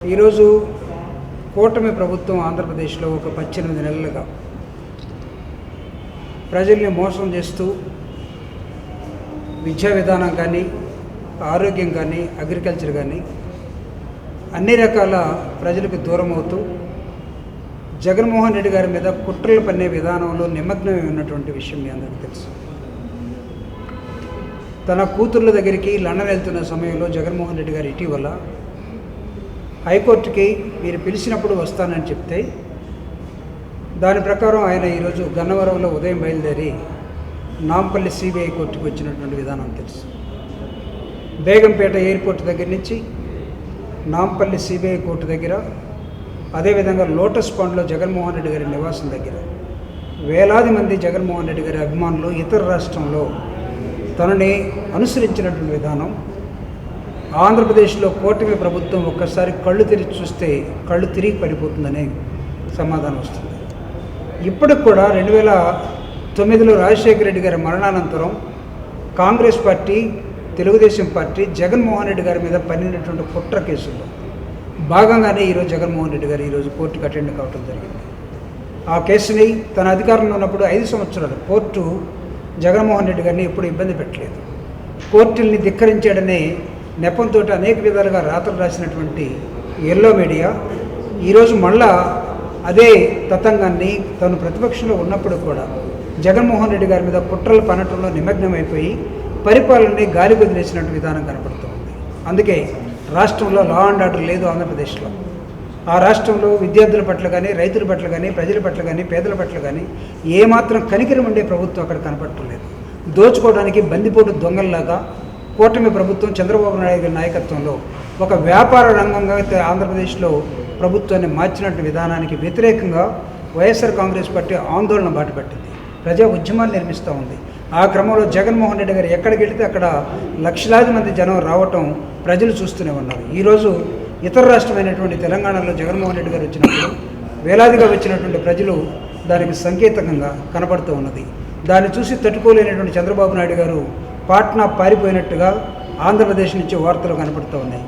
ఈరోజు కూటమి ప్రభుత్వం ఆంధ్రప్రదేశ్లో ఒక పద్దెనిమిది నెలలుగా ప్రజల్ని మోసం చేస్తూ విద్యా విధానం కానీ ఆరోగ్యం కానీ అగ్రికల్చర్ కానీ అన్ని రకాల ప్రజలకు దూరం అవుతూ జగన్మోహన్ రెడ్డి గారి మీద కుట్రలు పన్నే విధానంలో నిమగ్నమై ఉన్నటువంటి విషయం మీ అందరికీ తెలుసు. తన కూతుర్ల దగ్గరికి లండన్ వెళ్తున్న సమయంలో జగన్మోహన్ రెడ్డి గారు ఇటీవల హైకోర్టుకి మీరు పిలిచినప్పుడు వస్తానని చెప్తే దాని ప్రకారం ఆయన ఈరోజు గన్నవరంలో ఉదయం బయలుదేరి నాంపల్లి సిబిఐ కోర్టుకు వచ్చినటువంటి విధానం తెలుసు. బేగంపేట ఎయిర్పోర్ట్ దగ్గర నుంచి నాంపల్లి సిబిఐ కోర్టు దగ్గర అదేవిధంగా లోటస్ పాండ్లో జగన్మోహన్ రెడ్డి గారి నివాసం దగ్గర వేలాది మంది జగన్మోహన్ రెడ్డి గారి అభిమానులు ఇతర రాష్ట్రంలో తనని అనుసరించినటువంటి విధానం ఆంధ్రప్రదేశ్లో కూటమి ప్రభుత్వం ఒక్కసారి కళ్ళు తెరిచి చూస్తే కళ్ళు తిరిగి పడిపోతుందనే సమాధానం వస్తుంది. ఇప్పటికి కూడా రెండు వేల తొమ్మిదిలో రాజశేఖర రెడ్డి గారి మరణానంతరం కాంగ్రెస్ పార్టీ తెలుగుదేశం పార్టీ జగన్మోహన్ రెడ్డి గారి మీద పన్నినటువంటి కుట్ర కేసుల్లో భాగంగానే ఈరోజు జగన్మోహన్ రెడ్డి గారు ఈరోజు కోర్టుకు అటెండ్ కావడం జరిగింది. ఆ కేసుని తన అధికారంలో ఉన్నప్పుడు ఐదు సంవత్సరాలు కోర్టు జగన్మోహన్ రెడ్డి గారిని ఎప్పుడు ఇబ్బంది పెట్టలేదు. కోర్టుల్ని ధిక్కరించాడనే నెపంతో అనేక విధాలుగా రాతలు రాసినటువంటి ఎల్లో మీడియా ఈరోజు మళ్ళా అదే తతంగాన్ని తను ప్రతిపక్షంలో ఉన్నప్పుడు కూడా జగన్మోహన్ రెడ్డి గారి మీద కుట్రలు పనటంలో నిమగ్నమైపోయి పరిపాలనని గాలి వదిలేసినట్టు విధానం కనపడుతుంది. అందుకే రాష్ట్రంలో లా అండ్ ఆర్డర్ లేదు ఆంధ్రప్రదేశ్లో. ఆ రాష్ట్రంలో విద్యార్థుల పట్ల కానీ రైతుల పట్ల కానీ ప్రజల పట్ల కానీ పేదల పట్ల కానీ ఏమాత్రం కనికరం ఉండే ప్రభుత్వం అక్కడ కనపడటం లేదు. దోచుకోవడానికి బందిపోటు దొంగల్లాగా కూటమి ప్రభుత్వం చంద్రబాబు నాయుడు గారి నాయకత్వంలో ఒక వ్యాపార రంగంగా అయితే ఆంధ్రప్రదేశ్లో ప్రభుత్వాన్ని మార్చినట్టు విధానానికి వ్యతిరేకంగా వైఎస్ఆర్ కాంగ్రెస్ పార్టీ ఆందోళన బాటపట్టింది. ప్రజా ఉద్యమాలు నిర్మిస్తూ ఉంది. ఆ క్రమంలో జగన్మోహన్ రెడ్డి గారు ఎక్కడికి వెళితే అక్కడ లక్షలాది మంది జనం రావటం ప్రజలు చూస్తూనే ఉన్నారు. ఈరోజు ఇతర రాష్ట్రమైనటువంటి తెలంగాణలో జగన్మోహన్ రెడ్డి గారు వచ్చినప్పుడు వేలాదిగా వచ్చినటువంటి ప్రజలు దానికి సంకేతకంగా కనబడుతూ ఉన్నది. దాన్ని చూసి తట్టుకోలేనటువంటి చంద్రబాబు నాయుడు గారు పాట్నా పారిపోయినట్టుగా ఆంధ్రప్రదేశ్ నుంచి వార్తలు కనపడుతూ ఉన్నాయి.